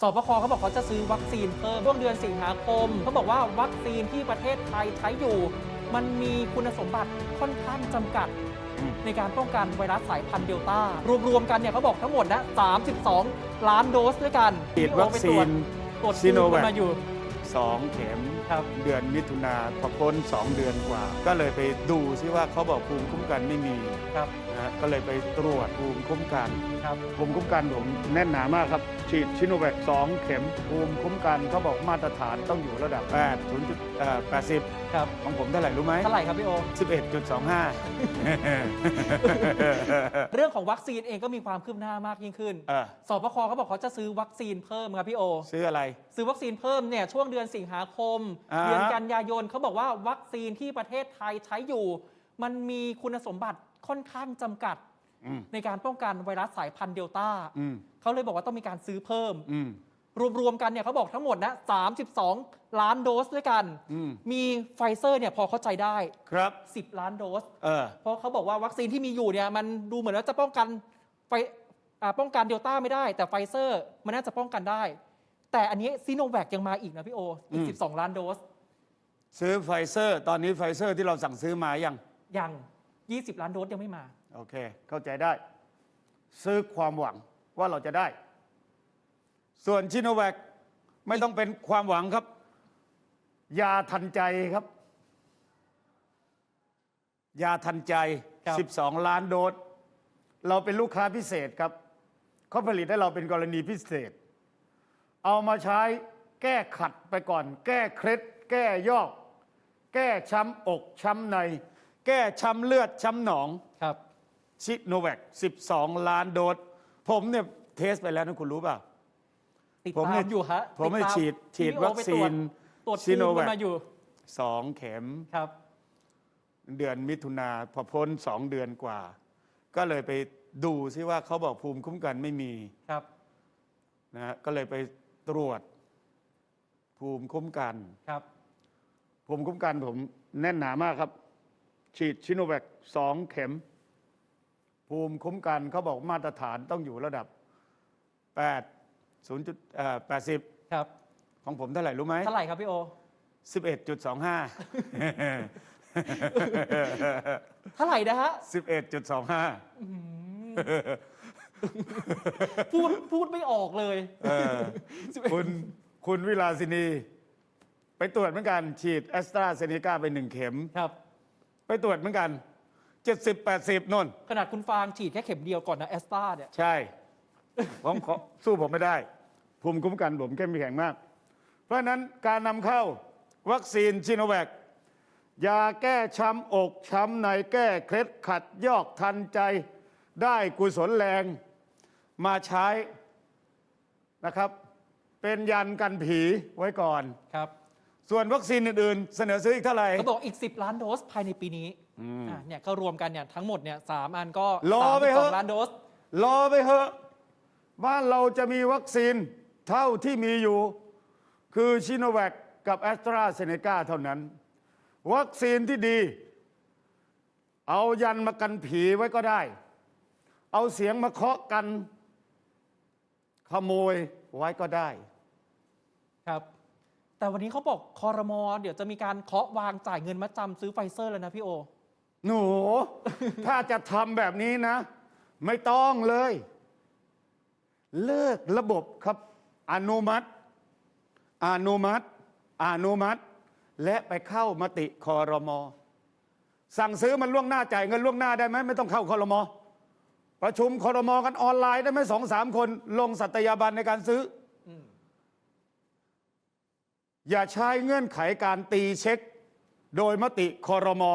สบคเขาบอกเขาจะซื้อวัคซีนเพิ่มช่วงเดือนสิงหาคมเขาบอกว่าวัคซีนที่ประเทศไทยใช้อยู่ มันมีคุณสมบัติค่อนข้างจำกัดอืมในการป้องกันไวรัสสายพันธุ์เดลต้ารวมๆกันเนี่ยเขาบอกทั้งหมดนะ32 ล้านโดสด้วยกันฉีดที่โอวัคไปซีตรวจนตรวจซิโนแวคภูมิมาอยู่ 2 เข็ม ครับเดือนมิถุนาพอพ้น 2 เดือนกว่า ก็เลยไปดูซิว่าเขาบอกภูมิคุ้มกันไม่มีครับนะฮะก็เลยไปตรวจภูมิคุ้มกัน ครับ ภูมิคุ้มกันผมแน่นหนามากครับ ฉีดชิโนแวค2เข็มภูมิคุ้มกันเขาบอกมาตรฐานต้องอยู่ระดับ 8 0เอ่อ80 ครับของผมเท่าไหร่รู้ไหมเท่าไหร่ครับพี่โอ 11.25 เรื่องของวัคซีนเองก็มีความคืบหน้ามากยิ่งขึ้นเออสบคเขาบอกเขาจะซื้อวัคซีนเพิ่มครับพี่โอ ซื้ออะไร ซื้อวัคซีนเพิ่มเนี่ยช่วงเดือนสิงหาคมอ่าเดือนกันยายนเขาบอกว่าวัคซีนที่ประเทศไทยใช้อยู่ มันมีคุณสมบัติค่อนข้างจำกัด อืมในการป้องกันไวรัสสายพันธุ์เดลต้าอืมเขาเลยบอกว่าต้องมีการซื้อเพิ่ม อืมรวมๆกันเนี่ยเขาบอกทั้งหมดนะ32 ล้านโดสด้วยกัน อืมมีไฟเซอร์เนี่ยพอเข้าใจได้ ครับ 10 ล้านโดส เออ เพราะเขาบอกว่าวัคซีนที่มีอยู่เนี่ยมันดูเหมือนว่าจะป้องกันไฟอ่าป้องกันเดลต้าไม่ได้ แต่ไฟเซอร์มันน่าจะป้องกันได้ แต่อันนี้ซีโนแวคยังมาอีกนะพี่โอ อีกอืม12 ล้านโดส ซื้อไฟเซอร์ ตอนนี้ไฟเซอร์ที่เราสั่งซื้อมายัง ยัง 20 ล้านโดสยังไม่มา โอเค เข้าใจได้ ซื้อความหวังว่าเราจะได้ ส่วนชิโนแวคไม่ต้องเป็นความหวังครับ ยาทันใจครับ ยาทันใจ ครับ 12 ล้านโดส เราเป็นลูกค้าพิเศษครับเขาผลิตให้เราเป็นกรณีพิเศษ เอามาใช้แก้ขัดไปก่อน แก้เคล็ดแก้ยอก แก้ช้ำอกช้ำใน แก้ช้ำเลือดช้ำหนองครับชิโนแวค12 ล้านโดสผมเนี่ยเทสไปแล้วนะคุณรู้เปล่า ติดผมตาเนี่ยมอยู่ฮะผมให้ติตาฉีดฉีดพี่โอวัคซีนไปตรวจตรวจซิโนภูมิแวคกันมาอยู่2เข็มครับ เดือนมิถุนาพอพ้น2เดือนกว่า ก็เลยไปดูซิว่าเขาบอกภูมิคุ้มกันไม่มีครับ นะฮะก็เลยไป ตรวจ ภูมิคุ้มกันครับ ภูมิคุ้มกันผมแน่นหนามากครับ ฉีดชิโนแวคสองเข็ม ภูมิคุ้มกันเขาบอกมาตรฐานต้องอยู่ระดับ8 0จุดเอ่อ80ครับ ของผมเท่าไหร่รู้ไหมเท่าไหร่ครับพี่โอ11.25เท่าไหร่นะฮะ11.25 พูดพูดไม่ออกเลยเออคุณคุณวิลาสินี ไปตรวจเหมือนกัน ฉีดแอสตราเซเนกาไปหนึ่งเข็ม ครับ ไปตรวจเหมือนกัน 70 80นนขนาดคุณฟางฉีดแค่เข็มเดียวก่อนนะแอสตราเนี่ย ใช่ ผมขอสู้ผมไม่ได้ ภูมิคุ้มกันผมเข้มแข็งมาก เพราะฉะนั้นการนำเข้าวัคซีนชิโนแวคยาแก้ช้ำอกช้ำในแก้เคล็ดขัดยอกทันใจ ได้กุศลแรง มาใช้นะครับ เป็นยันกันผีไว้ก่อน ครับ ส่วนวัคซีนอื่นๆ เสนอซื้ออีกเท่าไหร่เขาบอกอีก 10 ล้านโดสภายในปีนี้อะเนี่ยก็รวมกันเนี่ยทั้งหมดเนี่ยสามอันก็รอไปเถอะ 32ล้านโดส รอไปเถอะบ้านเราจะมีวัคซีนเท่าที่มีอยู่ คือชิโนแวคกับแอสตราเซเนกาเท่านั้น วัคซีนที่ดี เอายันมากันผีไว้ก็ได้ เอาเสียงมาเคาะกัน ขโมยไว้ก็ได้ ครับ แต่วันนี้เขาบอกคอรมอเดี๋ยวจะมีการเคาะวางจ่ายเงินมาจำซื้อไฟเซอร์แล้วนะพี่โอ หนู ถ้าจะทำแบบนี้นะ ไม่ต้องเลย เลิกระบบครับ อนุมัติ อนุมัติ อนุมัติ และไปเข้ามติคอรมอสั่งซื้อมันล่วงหน้าจ่ายเงินล่วงหน้าได้ไหมไม่ต้องเข้าคอรมอ ประชุมคอรมอกันออนไลน์ได้ไหมสองสามคนลงสัตยาบันในการซื้อออย่าใช้เงื่อนไขการตีเช็ค โดยมติคอรมอ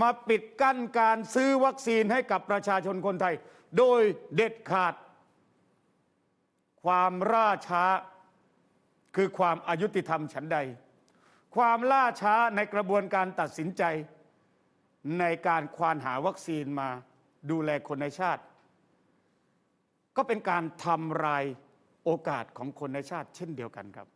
มาปิดกั้นการซื้อวัคซีนให้กับประชาชนคนไทย โดยเด็ดขาด ความล่าช้าคือความอายุติธรรมฉันใด ความล่าช้าในกระบวนการตัดสินใจในการควานหาวัคซีนมา ดูแลคนในชาติ ก็เป็นการทำลายโอกาสของคนในชาติเช่นเดียวกันครับ